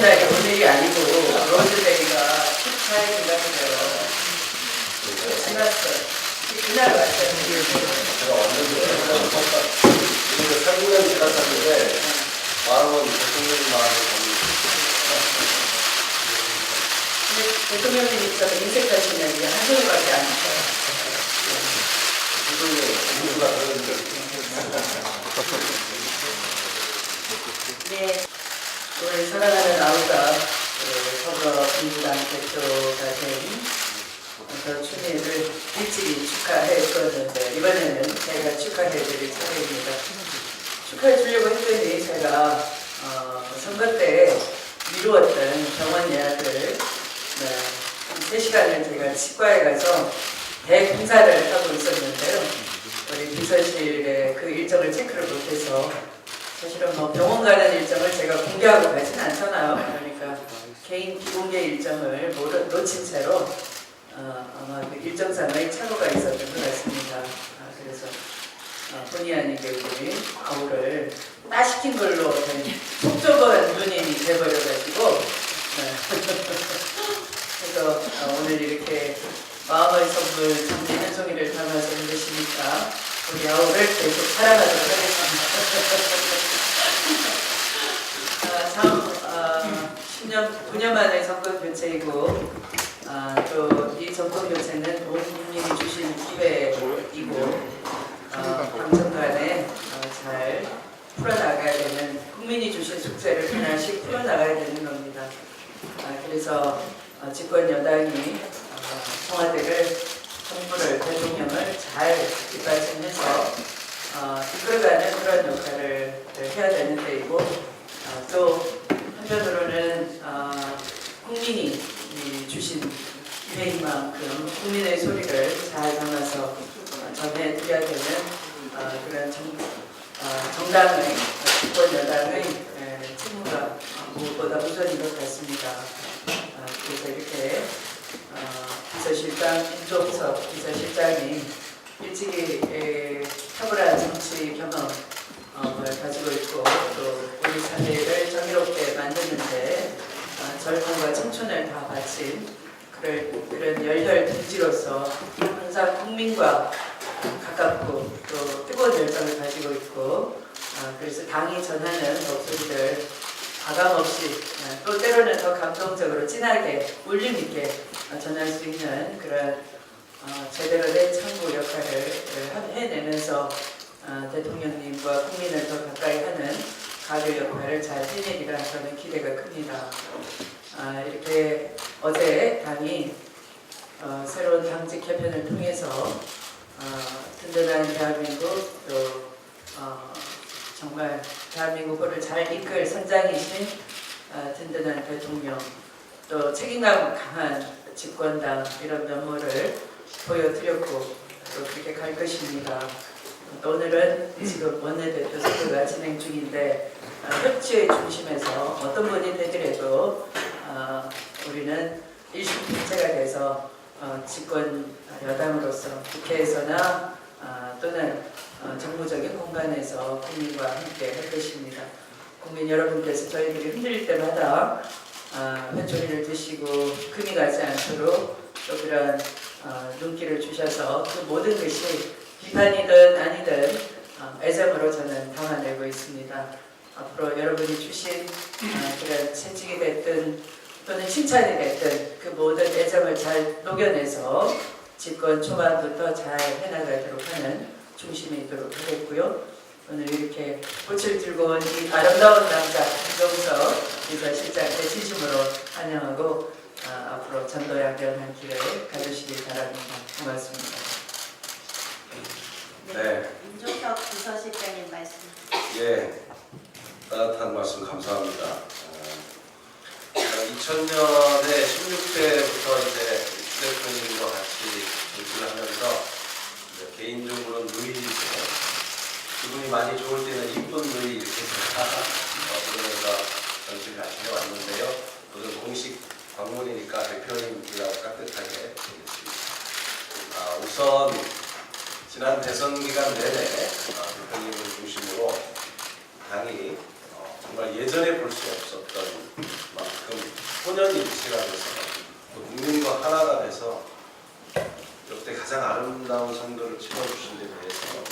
날이 오늘이 아니고 로즈데이가 14일 지났어요. 지났어요. 그날 왔어요. 제가 왔는데 이제 3년 지났었는데 대통령 마음이 근데 대통령님 있어서 인생 가시면 이게 한 소리밖에 안 공부가 그러는데 네. 우리 사랑하는 아우가 그 더불어민주당 대표가 된저 추미애를 일찍이 축하했었는데 이번에는 제가 축하해드릴 차례입니다. 축하해 주려고 했더니 제가 어, 선거 때 미루었던 병원 예약을 네, 3시간을 제가 치과에 가서 대공사를 하고 있었는데요. 우리 비서실에 그 일정을 체크를 못해서 사실은 뭐 병원 가는 일정을 제가 공개하고 가진 않잖아요. 그러니까 개인 비공개 일정을 모르, 놓친 채로 어, 아마 그 일정상의 착오가 있었던 것 같습니다. 아, 그래서 어, 본의 아니게 우리 아우를 따시킨 걸로 된속 좁은 누님이 돼버려가지고 네. 그래서 어, 오늘 이렇게 마음의 선물 장미 한 송이를 담아서 해주시니까 우리 아우를 계속 사랑하도록 하겠습니다. 아, 참, 아, 10년, 9년 만에 정권 교체이고 아, 또이 정권 교체는 온 국민이 주신 기회이고 어, 당정 간에 어, 잘 풀어나가야 되는 국민이 주신 숙제를 하나씩 풀어나가야 되는 겁니다. 아, 그래서 어, 집권 여당이 어, 청와대를 정부를 대통령을 잘 뒷받침해서 어, 이끌어가는 그런 역할을 해야 되는 때이고 어, 또 한편으로는 어, 국민이 이 주신 기회인 만큼 국민의 소리를 잘 담아서 어, 전해드려야 되는 어, 그런 정, 어, 정당의 집권 여당의 어, 무엇보다 우선인 것 같습니다. 어, 그래서 이렇게 어, 비서실장 김종석 비서실장이 일찍이 에, 탁월한 정치 경험을 가지고 있고 또 우리 사회를 정의롭게 만드는데 어, 젊음과 청춘을 다 바친 그런 열혈 동지로서 항상 국민과 가깝고 또 뜨거운 열정을 가지고 있고 어, 그래서 당이 전하는 목소리를 가감없이 어, 또 때로는 더 감동적으로 진하게 울림 있게 어, 전할 수 있는 그런 어, 제대로 된 참고 역할을 어, 해내면서 어, 대통령님과 국민을 더 가까이 하는 가교 역할을 잘 해내리라 저는 기대가 큽니다. 아, 이렇게 어제 당이 어, 새로운 당직 개편을 통해서 어, 든든한 대한민국 또 어, 정말 대한민국을 잘 이끌 선장이신 어, 든든한 대통령 또 책임감 강한 집권당 이런 면모를 보여드렸고 또 그렇게 갈 것입니다. 또 오늘은 지금 원내대표 선거가 진행 중인데 어, 협치의 중심에서 어떤 분이 되더라도 어, 우리는 일심동체가 돼서 어, 집권 여당으로서 국회에서나 어, 또는 어, 정무적인 공간에서 국민과 함께 할 것입니다. 국민 여러분께서 저희들이 흔들릴 때마다 어, 회초리를 드시고 금이 가지 않도록 또 그런 어, 눈길을 주셔서 그 모든 것이 비판이든 아니든 어, 애정으로 저는 담아내고 있습니다. 앞으로 여러분이 주신 어, 그런 채찍이 됐든 또는 칭찬이 됐든 그 모든 애정을 잘 녹여내서 집권 초반부터 잘 해나가도록 하는 중심이 있도록 하겠고요. 오늘 이렇게 꽃을 들고 온 이 아름다운 남자 김종석 비서실장께 진심으로 환영하고 아, 앞으로 전도 양변한 길을 가주시기 바랍니다. 고맙습니다. 네. 임종석 비서실장님 말씀. 예, 따뜻한 말씀 감사합니다. 2000년에 16대부터 이제 휴대폰과 같이 일을 하면서 개인적으로는 누이이세요. 기분이 많이 좋을 때는 이쁜 누이 이렇게 제가 부르면서 정치를 하시려 왔는데요. 무슨 공식 방문이니까 대표님이랑 따뜻하게 되겠습니다. 아, 우선 지난 대선 기간 내내 아, 대표님을 중심으로 당이 어, 정말 예전에 볼 수 없었던 만큼 혼연일체가 돼서 또 국민과 하나가 돼서 역대 가장 아름다운 선거를 치러주신 데 대해서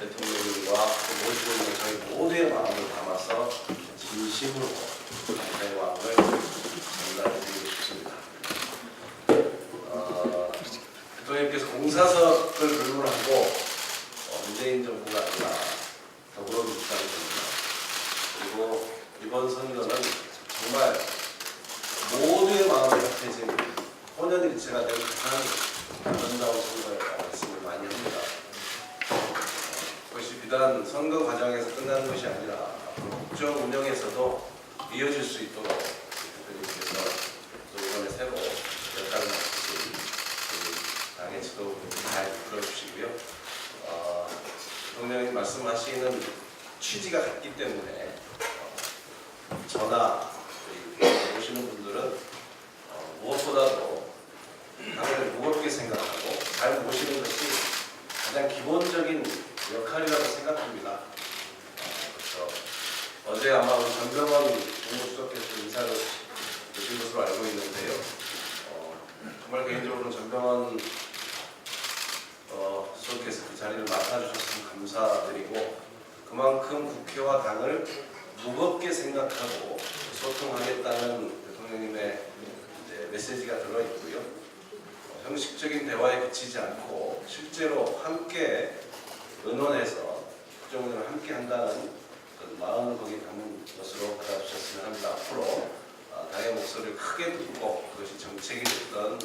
대통령님과 또 모시고 있는 저희 모두의 마음을 담아서 진심으로 감사의 마음을 전달해드리고 싶습니다. 어, 대통령님께서 공사석을 불문하고 어, 문재인 정부가 아니라 더불어민주당이 됩니다. 그리고 이번 선거는 정말 모두의 마음이 합해진 혼연일체가 된 가장 아름다운 선거였다는 말씀을 많이 합니다. 어, 그것이 비단 선거 과정에서 끝나는 것이 아니라 앞으로 국정 운영에서도 이어질 수 있도록 대표님께서 또 이번에 새로 역할을 맡으신 우리 당의 지도부를 잘 이끌어주시고요. 어, 대통령님 말씀하시는 취지가 같기 때문에 어, 저나 우리 오시는 분들은 어, 무엇보다도 당을 무겁게 생각하고 잘 모시는 것이 가장 기본적인 역할이라고 생각합니다. 어, 그래서 어제 아마 우리 전병원 국무수석께서 인사를 주신 것으로 알고 있는데요. 어, 정말 개인적으로 전병원 어, 수석께서 그 자리를 맡아주셨으면 감사드리고 그만큼 국회와 당을 무겁게 생각하고 소통하겠다는 대통령님의 메시지가 들어있고요. 어, 형식적인 대화에 그치지 않고 실제로 함께 의논해서 국정운영을 함께 한다는 그런 마음을 거기에 담은 것으로 받아주셨으면 합니다. 앞으로 아, 당의 목소리를 크게 듣고 그것이 정책이 됐던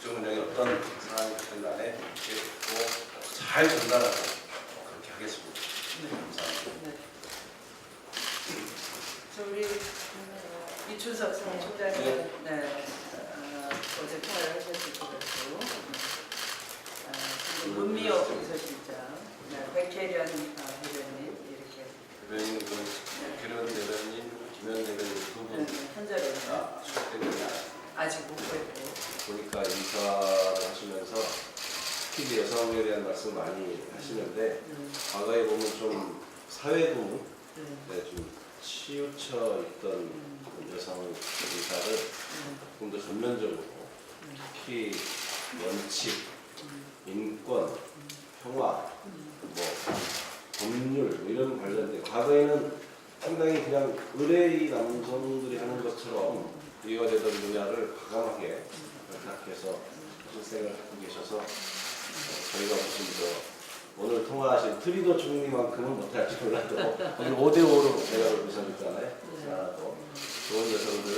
국정운영이 어떤 상황이 됐든 간에 듣고 잘 그렇게 하겠습니다. 감사합니다. 네. 저 우리 어, 이춘석 사무총장님 네. 어, 어제 통화를 하셨을 것 같고 어, 그리고 문미호 비서실장 네, 백혜련 어, 회장님 이렇게 대변인 그 기련 대변인, 김현 대변인 네, 두분 네, 한 자리에 다 출석되는 아직 못 뵙고 보니까 인사를 하시면서 특히 여성에 대한 말씀 많이 하시는데 음, 과거에 보면 좀 사회부 음, 네, 좀 치우쳐 있던 음, 여성 인사를 음, 조금 더 전면적으로 음, 특히 원칙, 음, 인권, 평화, 음. 뭐 법률 뭐 이런 관련된 과거에는 상당히 그냥 의뢰의 남성들이 하는 것처럼 이어되던 분야를 과감하게 생각해서 실생을 하고 계셔서 어, 저희가 무슨 저 오늘 통화하신 트리도 총리만큼은 못할지 몰라도 오늘 5대5로 대화를 보셨잖아요. 또 좋은 여성들을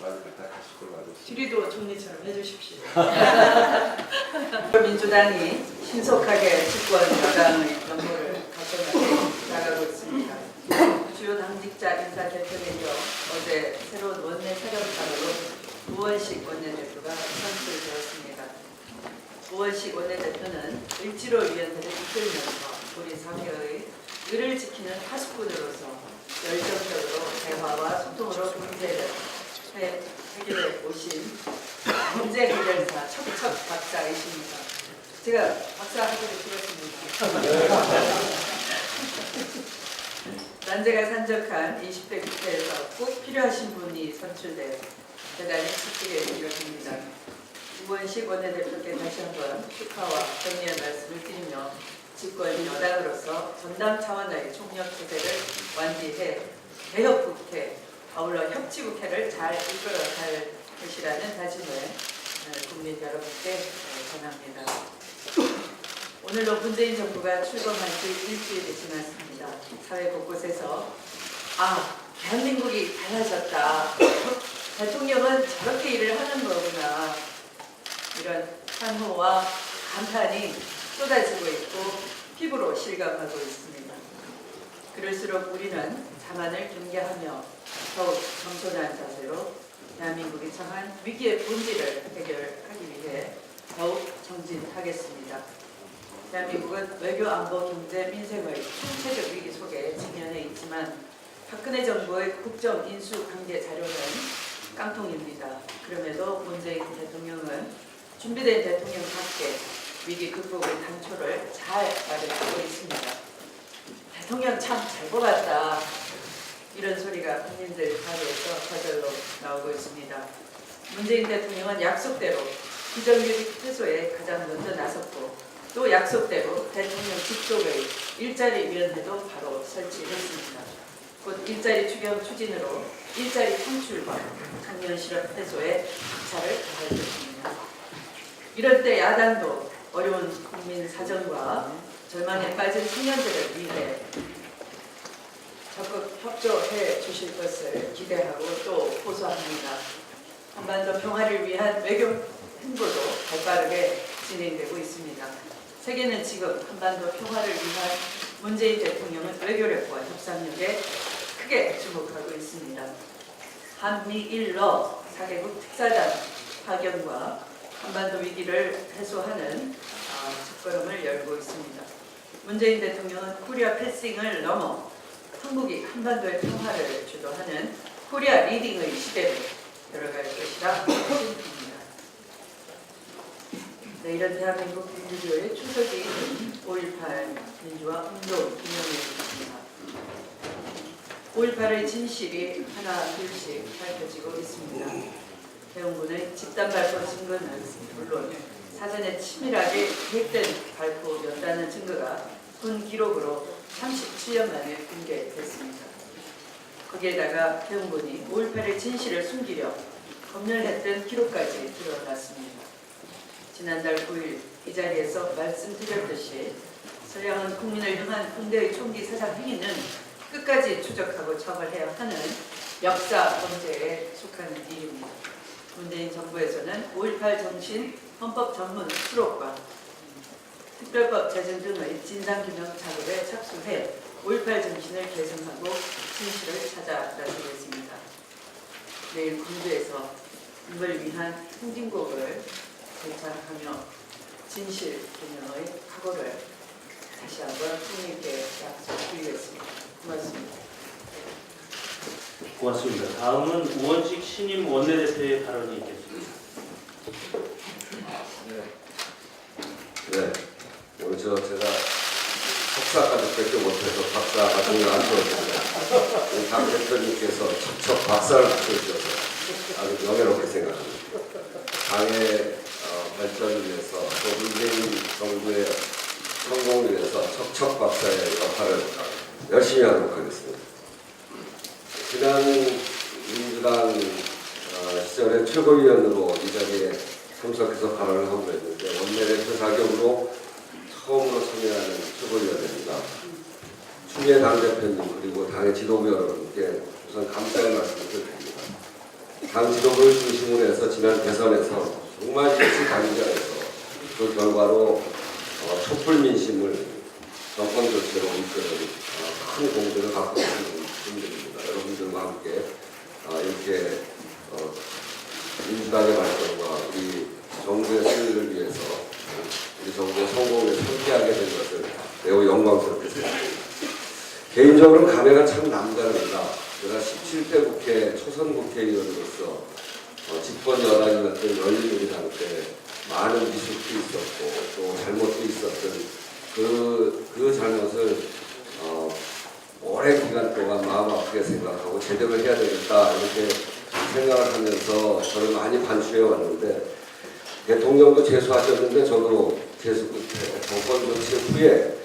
많이 부탁하실 걸로 알고 있습니다. 지리도 총리처럼 해주십시오. 민주당이 신속하게 집권 여당의 면모를 갖춰나게 나가고 있습니다. 주요 당직자 인사 결정에서 어제 새로운 원내 사령탑으로 우원식 원내대표가 선출되었습니다. 우원식 원내대표는 을지로 위원회를 이끌면서 우리 사회의 을을 지키는 파수꾼으로서 열정적으로 대화와 소통으로 문제를 해- 해결해 오신 문제 해결사 척척 박사이십니다. 제가 박사 하기로 들었습니다. 난제가 산적한 20대 국회에서 꼭 필요하신 분이 선출돼 대단히 기쁘게 여깁니다. 우원식 원내대표께 다시 한번 축하와 격려의 말씀을 드리며 집권 여당으로서 전당 차원의 총력 체제를 완비해 개혁 국회, 아울러 협치 국회를 잘 이끌어 갈 것이라는 다짐을 네, 국민 여러분께 네, 전합니다. 오늘로 문재인 정부가 출범한 지 일주일이 지났습니다. 사회 곳곳에서 아 대한민국이 달라졌다. 대통령은 저렇게 일을 하는 거구나. 이런 환호와 감탄이 쏟아지고 있고 피부로 실감하고 있습니다. 그럴수록 우리는 자만을 경계하며 더욱 겸손한 자세로 대한민국이 처한 위기의 본질을 해결하기 위해 더욱 정진하겠습니다. 대한민국은 외교, 안보, 경제, 민생의 총체적 위기 속에 직면해 있지만 박근혜 정부의 국정 인수 강제 자료는 깡통입니다. 그럼에도 문재인 대통령은 준비된 대통령답게 위기 극복의 단초를 잘 마련하고 있습니다. 대통령 참 잘 뽑았다. 이런 소리가 국민들 사이에서 저절로 나오고 있습니다. 문재인 대통령은 약속대로 비정규직 해소에 가장 먼저 나섰고 또 약속대로 대통령 직속의 일자리 위원회도 바로 설치했습니다. 곧 일자리 추경 추진으로 일자리 창출과 청년 실업 해소에 박차를 가할 것입니다. 이럴 때 야당도 어려운 국민 사정과 절망에 빠진 청년들을 위해 적극 협조해 주실 것을 기대하고 또 호소합니다. 한반도 평화를 위한 외교 행보도 발빠르게 진행되고 있습니다. 세계는 지금 한반도 평화를 위한 문재인 대통령의 외교력과 협상력에 크게 주목하고 있습니다. 한미일러 4개국 특사단 파견과 한반도 위기를 해소하는 아, 첫걸음을 열고 있습니다. 문재인 대통령은 코리아 패싱을 넘어 한국이 한반도의 평화를 주도하는 코리아 리딩의 시대로 들어갈 것이라 생각합니다. 내일은 대한민국 민주주의의 추석이 5.18 민주화 운동 기념일입니다. 5.18의 진실이 하나 둘씩 밝혀지고 있습니다. 해운군의 집단 발표 증거는 물론 사전에 치밀하게 계획된 발표였다는 증거가 군 기록으로 37년 만에 공개됐습니다. 거기에다가 해운군이 5.18의 진실을 숨기려 검열했던 기록까지 드러났습니다. 지난달 9일 이 자리에서 말씀드렸듯이 선량한 국민을 향한 군대의 총기 사상 행위는 끝까지 추적하고 처벌해야 하는 역사 범죄에 속하는 일입니다. 문재인 정부에서는 5.18 정신 헌법 전문 수록과 특별법 제정 등의 진상규명 작업에 착수해 5.18 정신을 개선하고 진실을 찾아 나서겠습니다. 내일 군부에서 이걸 위한 행진곡을 제창하며 진실 규명의 각오를 다시 한번 국민께 약속드리겠습니다. 고맙습니다. 고맙습니다. 다음은 우원식 신임 원내대표의 발언이 있겠습니다. 네. 오늘 저 제가 석사까지 뵙지 못해서 박사가 중요한 거였습니다. 우리 당 대표님께서 척척 박사를 붙여주셔서 아주 명예롭게 생각합니다. 당의 어, 발전을 위해서 또 문재인 정부의 성공을 위해서 척척 박사의 역할을 열심히 하도록 하겠습니다. 지난 민주당 어, 시절에 최고위원으로 이 자리에 참석해서 발언을 하고 있는데 원내대표 자격으로 처음으로 참여하는 최고위원입니다. 추미애 당대표님 그리고 당의 지도부 여러분께 우선 감사의 말씀을 드립니다. 당 지도부를 중심으로 해서 지난 대선에서 정말 일치 단결해서 그 결과로 어, 촛불 민심을 정권 교체로 이끄는 어, 큰 공들을 갖고 있는 분들입니다. 여러분들과 함께 어, 이렇게 어, 민주당의 발전과 우리 정부의 수요를 위해서 우리 정부의 성공을 함께하게 된 것을 매우 영광스럽게 생각합니다. 개인적으로 감회가 참 남다릅니다. 제가 17대 국회 초선 국회의원으로서 어, 집권 여당이었던 열린우리당 때 많은 미숙도 있었고 또 잘못도 있었던 그, 그 잘못을 어, 오랜 기간 동안 마음 아프게 생각하고 제대로 해야 되겠다 이렇게 생각을 하면서 저를 많이 반추해 왔는데 대통령도 재수하셨는데 저도 재수 끝에 정권 교체 후에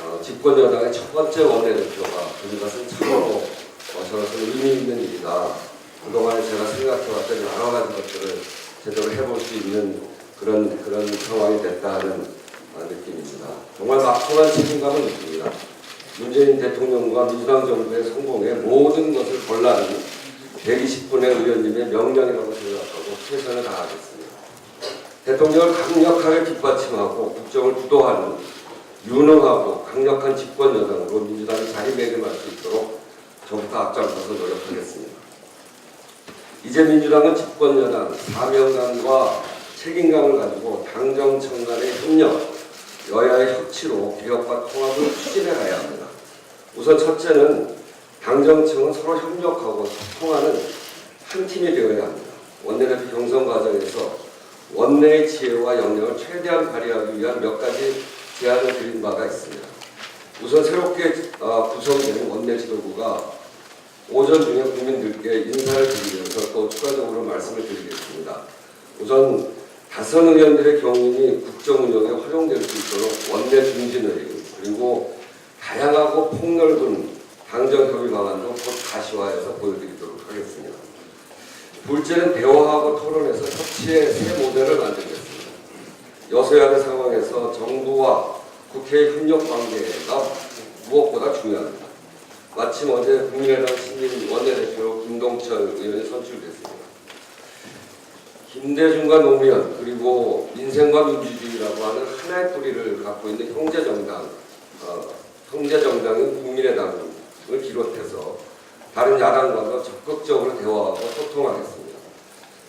어, 집권 여당의 첫 번째 원내대표가 된 것은 참으로 어, 저로서는 의미 있는 일이다. 그동안에 제가 생각해왔던 여러 가지 것들을 제대로 해볼 수 있는 그런 그런 상황이 됐다 하는 어, 느낌입니다. 정말 막중한 책임감을 느낍니다. 문재인 대통령과 민주당 정부의 성공에 모든 것을 걸라는 120분의 의원님의 명령이라고 생각하고 최선을 다하겠습니다. 대통령을 강력하게 뒷받침하고 국정을 주도하는 유능하고 강력한 집권 여당으로 민주당이 자리매김할 수 있도록 저부터 앞장서서 노력하겠습니다. 이제 민주당은 집권 여당 사명감과 책임감을 가지고 당정청 간의 협력, 여야의 협치로 개혁과 통합을 추진해 가야 합니다. 우선 첫째는 당정청은 서로 협력하고 소통하는 한 팀이 되어야 합니다. 원내대표 경선 과정에서 원내의 지혜와 역량을 최대한 발휘하기 위한 몇 가지 제안을 드린 바가 있습니다. 우선 새롭게 어, 구성된 원내 지도부가 오전 중에 국민들께 인사를 드리면서 또 추가적으로 말씀을 드리겠습니다. 우선 다선 의원들의 경륜이 국정 운영에 활용될 수 있도록 원내 중진의 그리고 다양하고 폭넓은 당정 협의 방안도 곧 가시화해서 보여드리도록 하겠습니다. 둘째는 대화하고 토론해서 협치의 새 모델을 만들겠습니다. 여소야대 상황에서 정부와 국회의 협력 관계가 무엇보다 중요합니다. 마침 어제 국민의당 신임 원내대표로 김동철 의원이 선출됐습니다. 김대중과 노무현 그리고 민생과 민주주의라고 하는 하나의 뿌리를 갖고 있는 형제 정당, 어, 형제 정당인 국민의당을 비롯해서 다른 야당과도 적극적으로 대화하고 소통하겠습니다.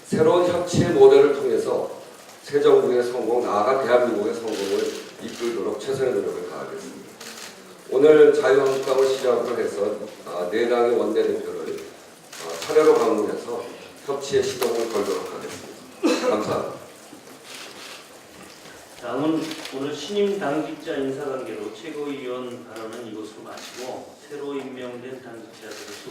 새로운 협치의 모델을 통해서 새 정부의 성공, 나아가 대한민국의 성공을 이끌도록 최선의 노력을 다하겠습니다. 오늘 자유한국당을 시작으로 해서 아, 네 당의 원내대표를 아, 차례로 방문해서 협치의 시동을 걸도록 하겠습니다. 감사합니다. 다음은 오늘 신임 당직자 인사관계로 최고위원 발언은 이것으로 마치고 새로 임명된 당직자들을